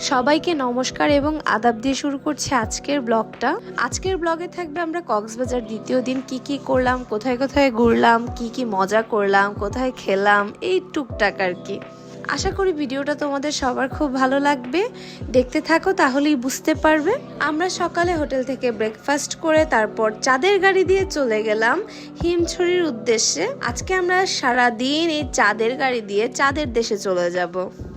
সবাইকে নমস্কার এবং আদাব দিয়ে শুরু করছে আজকের ব্লগটা। আজকের ব্লগে থাকবে আমরা কক্সবাজার দ্বিতীয় দিন কি কি করলাম, কোথায় কোথায় ঘুরলাম, কি কি মজা করলাম, কোথায় খেলাম, এই টুকটাক আর কি। আশা করি ভিডিওটা তোমাদের সবার খুব ভালো লাগবে। দেখতে থাকো, তাহলেই বুঝতে পারবে। আমরা সকালে হোটেল থেকে ব্রেকফাস্ট করে তারপর চাঁদের গাড়ি দিয়ে চলে গেলাম হিমছড়ির উদ্দেশ্যে। আজকে আমরা সারা দিন এই চাঁদের গাড়ি দিয়ে চাঁদের দেশে চলে যাব।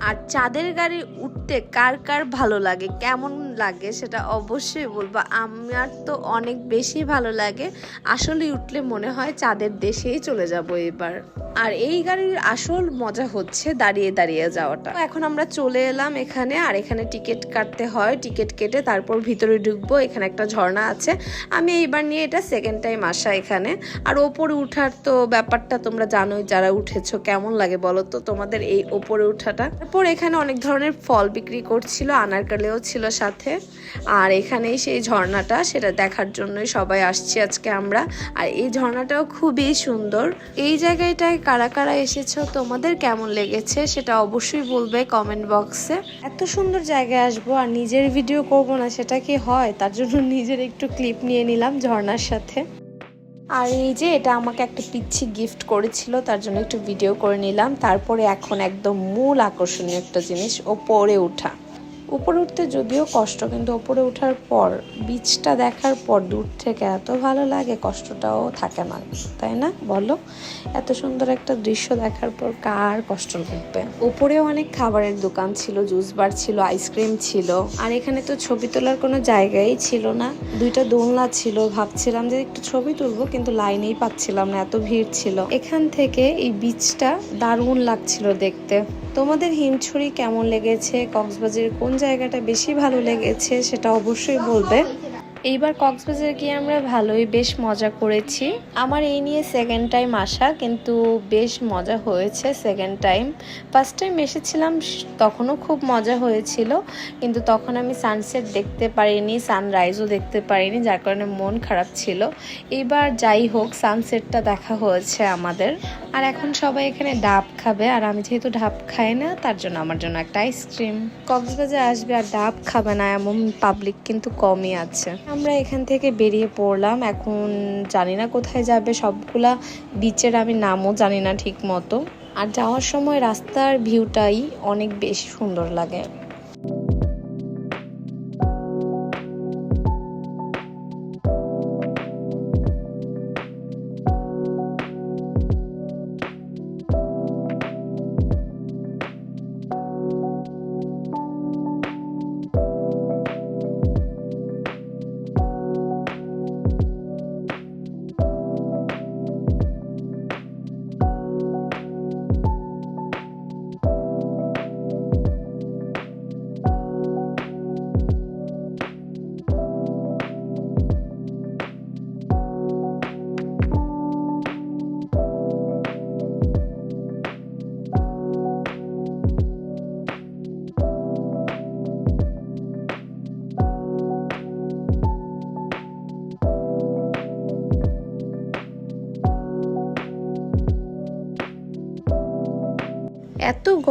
আর চাঁদের গাড়ি উঠতে কার কার ভালো লাগে, কেমন লাগে সেটা অবশ্যই বলব। আমার তো অনেক বেশি ভালো লাগে। আসলে উঠলে মনে হয় চাঁদের দেশেই চলে যাব এবার। আর এই গাড়ির আসল মজা হচ্ছে দাঁড়িয়ে দাঁড়িয়ে যাওয়াটা। এখন আমরা চলে এলাম এখানে, আর এখানে টিকিট কাটতে হয়। টিকিট কেটে তারপর ভিতরে ঢুকবো, এখানে একটা ঝর্ণা আছে। আমি এইবার নিয়ে এটা সেকেন্ড টাইম আসা এখানে। আর ওপরে উঠার তো ব্যাপারটা তোমরা জানোই, যারা উঠেছো, কেমন লাগে বলো তো তোমাদের এই ওপরে উঠাটা? তারপর এখানে অনেক ধরনের ফল বিক্রি করছিল, আনারকালেও ছিল সাথে। আর এখানেই সেই ঝর্ণাটা, সেটা দেখার জন্যই সবাই আসছি আজকে আমরা। আর এই ঝর্ণাটাও খুবই সুন্দর। এই জায়গাটায় কারা কারা এসেছ, তোমাদের কেমন লেগেছে সেটা অবশ্যই বলবে কমেন্ট বক্সে এত সুন্দর জায়গায় আসব আর নিজের ভিডিও করব না, সেটা কি হয়? তার জন্য নিজের একটু ক্লিপ নিয়ে নিলাম ঝর্ণার সাথে। আর এই যে, এটা আমাকে একটা পিচ্ছি গিফট করেছিল, তার জন্য একটু ভিডিও করে নিলাম। তারপরে এখন একদম মূল আকর্ষণীয় একটা জিনিস, ওপরে ওঠা। উপরে উঠতে যদিও কষ্ট, কিন্তু ওপরে ওঠার পর, বীজটা দেখার পর দূর থেকে এত ভালো লাগে, কষ্টটাও থাকে না, তাই না? বলো, এত সুন্দর একটা দৃশ্য দেখার পর কার কষ্ট লাগবে? উপরেও অনেক খাবারের দোকান ছিল, জুস বার ছিল, আইসক্রিম ছিল, আর এখানে তো ছবি তোলার কোনো জায়গাই ছিল না। দুইটা দোলনা ছিল, ভাবছিলাম যে একটু ছবি তুলবো, কিন্তু লাইনেই পাচ্ছিলাম না, এত ভিড় ছিল। এখান থেকে এই বীজটা দারুণ লাগছিল দেখতে। তোমাদের হিমছড়ি কেমন লেগেছে? কক্সবাজারের কোন জায়গাটা বেশি ভালো লেগেছে সেটা অবশ্যই বলবে। এইবার কক্সবাজারে গিয়ে আমরা ভালোই বেশ মজা করেছি। আমার এই নিয়ে সেকেন্ড টাইম আসা, কিন্তু বেশ মজা হয়েছে সেকেন্ড টাইম ফার্স্ট টাইম এসেছিলাম, তখনও খুব মজা হয়েছিল, কিন্তু তখন আমি সানসেট দেখতে পারিনি সানরাইজও দেখতে পারিনি, যার কারণে মন খারাপ ছিল। এবার যাই হোক সানসেটটা দেখা হয়েছে আমাদের। আর এখন সবাই এখানে ডাব খাবে, আর আমি যেহেতু ডাব খাই না, তার জন্য আমার জন্য একটা আইসক্রিম কক্সবাজার আসবে আর ডাব খাবে না, এমন পাবলিক কিন্তু কমই আছে। আমরা এখান থেকে বেরিয়ে পড়লাম। এখন জানি না কোথায় যাবে। সবগুলা বিচের আমি নামও জানি না ঠিক মতো আর যাওয়ার সময় রাস্তার ভিউটাই অনেক বেশি সুন্দর লাগে।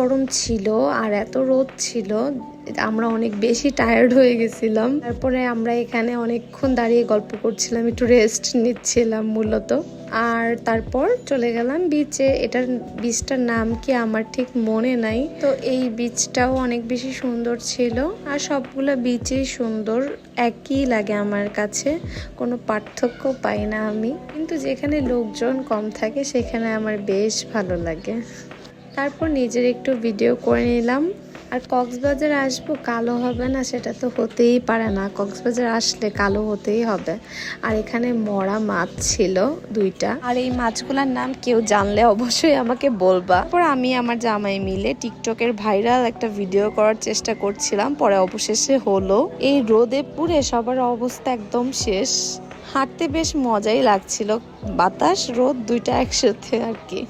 গরম ছিল আর এত রোদ ছিল, আমরা অনেক বেশি টায়ার্ড হয়ে গেছিলাম। তারপরে আমরা এখানে অনেকক্ষণ দাঁড়িয়ে গল্প করছিলাম, একটু রেস্ট নিচ্ছিলাম মূলত। আর তারপর চলে গেলাম বিচে এটার বিচটার নাম কি আমার ঠিক মনে নাই। তো এই বিচটাও অনেক বেশি সুন্দর ছিল আর সবগুলো বিচই সুন্দর, একই লাগে আমার কাছে। কোনো পার্থক্য পাই না আমি। কিন্তু যেখানে লোকজন কম থাকে, সেখানে আমার বেশ ভালো লাগে। তারপর নিজের একটু ভিডিও করে নিলাম। আর কক্সবাজার আসব কালো হবে না, সেটা তো হতেই পারে না। কক্সবাজার আসলে কালো হতেই হবে। আর এখানে মরা মাছ ছিল দুইটা। আর এই মাছগুলোর নাম কেউ জানলে অবশ্যই আমাকে বলবা। পরে আমি আমার জামাই মিলে টিকটকের ভাইরাল একটা ভিডিও করার চেষ্টা করছিলাম, পরে অবশেষে হলো। এই রোদে পুড়ে সবার অবস্থা একদম শেষ। হাঁটতে বেশ মজাই লাগছিল। বাতাস, রোদ দুইটা একসাথে আর কি।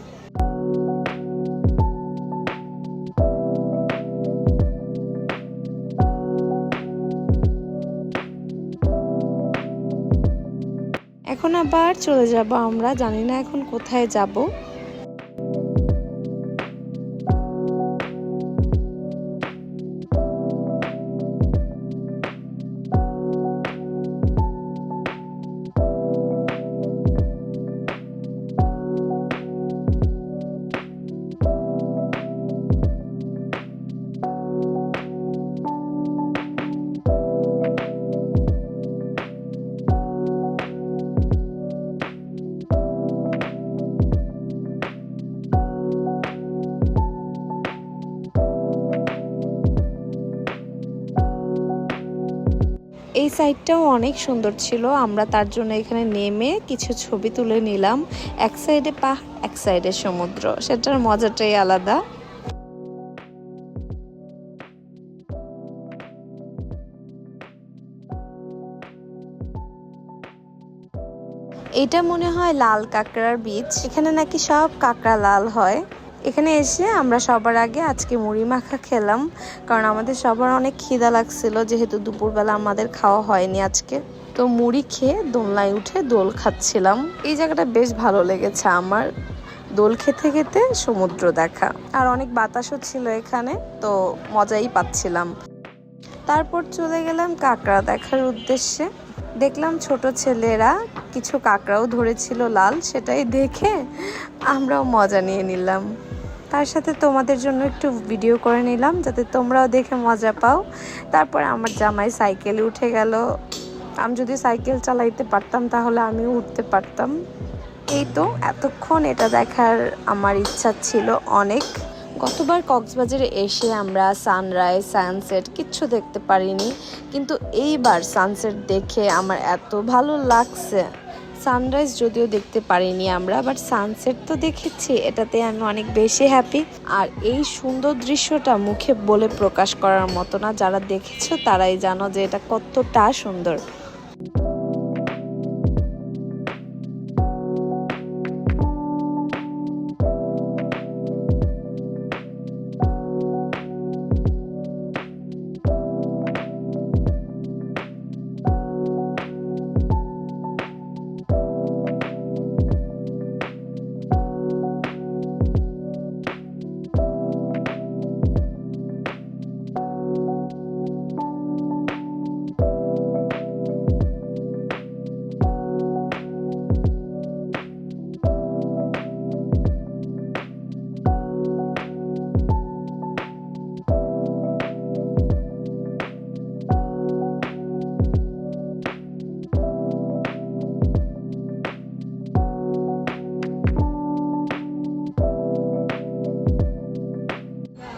এখন আবার চলে যাব আমরা জানি না এখন কোথায় যাব। সাইডটাও অনেক সুন্দর ছিল। আমরা তার জন্য এখানে নেমে কিছু ছবি তুলে নিলাম। এক সাইডে পাহাড়, এক সাইডে সমুদ্র। সেটার মজাটাই আলাদা। এটা মনে হয় লাল কাঁকড়ার বীজ। এখানে নাকি সব কাঁকড়া লাল হয়। এখানে এসে আমরা সবার আগে আজকে মুড়ি মাখা খেলাম, কারণ আমাদের সবার অনেক খিদা লাগছিল, যেহেতু দুপুরবেলা আমাদের খাওয়া হয়নি আজকে। তো মুড়ি খেয়ে দোলনায় উঠে দোল খাচ্ছিলাম। এই জায়গাটা বেশ ভালো লেগেছে আমার। দোল খেতে খেতে সমুদ্র দেখা। আর অনেক বাতাসও ছিল এখানে, তো মজাই পাচ্ছিলাম। তারপর চলে গেলাম কাঁকড়া দেখার উদ্দেশ্যে। দেখলাম ছোট ছেলেরা কিছু কাঁকড়াও ধরেছিল লাল, সেটাই দেখে আমরাও মজা নিয়ে নিলাম। তার সাথে তোমাদের জন্য একটু ভিডিও করে নিলাম, যাতে তোমরাও দেখে মজা পাও। তারপর আমার জামাই সাইকেলে উঠে গেল। আমি যদি সাইকেল চালাইতে পারতাম, তাহলে আমিও উঠতে পারতাম। এই তো এতক্ষণ এটা দেখার আমার ইচ্ছা ছিল অনেক। গতবার কক্সবাজারে এসে আমরা সানরাইজ সানসেট কিচ্ছু দেখতে পারিনি। কিন্তু এইবার সানসেট দেখে আমার এত ভালো লাগছে। সানরাইজ যদিও দেখতে পারিনি আমরা বাট সানসেট তো দেখেছি, এটাতে আমি অনেক বেশি হ্যাপি আর এই সুন্দর দৃশ্যটা মুখে বলে প্রকাশ করার মতো না, যারা দেখেছ তারাই জানো যে এটা কতটা সুন্দর।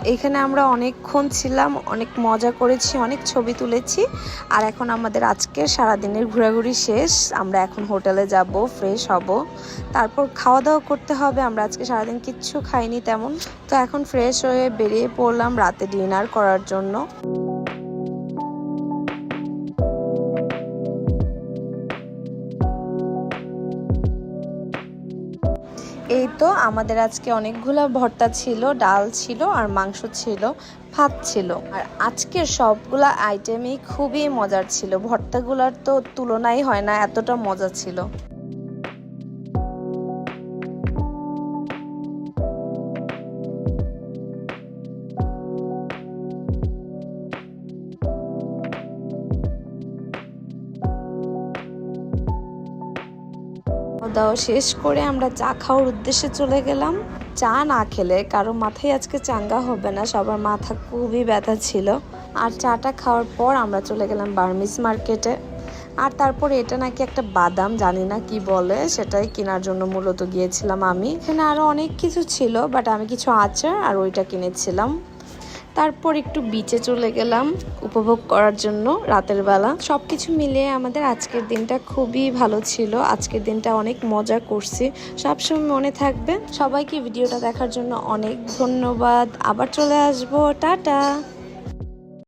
এখানে আমরা অনেকক্ষণ ছিলাম, অনেক মজা করেছি, অনেক ছবি তুলেছি। আর এখন আমাদের আজকের সারাদিনের ঘোরাঘুরি শেষ। আমরা এখন হোটেলে যাব ফ্রেশ হব। তারপর খাওয়া দাওয়া করতে হবে। আমরা আজকে সারাদিন কিচ্ছু খাইনি তেমন। তো এখন ফ্রেশ হয়ে বেরিয়ে পড়লাম রাতে ডিনার করার জন্য। এই তো আমাদের আজকে অনেকগুলো ভর্তা ছিল, ডাল ছিল আর মাংস ছিল, ভাত ছিল। আর আজকের সবগুলা আইটেমই খুবই মজার ছিল। ভর্তাগুলার তো তুলনাই হয় না, এতটা মজা ছিল। দাওয়া শেষ করে আমরা চা খাওয়ার উদ্দেশ্যে চলে গেলাম। চা না খেলে কারও মাথায় আজকে চাঙ্গা হবে না, সবার মাথা খুবই ব্যথা ছিল। আর চাটা খাওয়ার পর আমরা চলে গেলাম বার্মিস মার্কেটে। আর তারপরে এটা নাকি একটা বাদাম, জানি না কি বলে, সেটাই কেনার জন্য মূলত গিয়েছিলাম আমি। এখানে আরও অনেক কিছু ছিল বাট আমি কিছু আচার আর ওইটা কিনেছিলাম। তারপর একটু বিচে চলে গেলাম উপভোগ করার জন্য রাতের বেলা। সব কিছু মিলিয়ে আমাদের আজকের দিনটা খুবই ভালো ছিল। আজকের দিনটা অনেক মজা করছি। সবসময় মনে থাকবে। সবাইকে ভিডিওটা দেখার জন্য অনেক ধন্যবাদ। আবার চলে আসব। টাটা!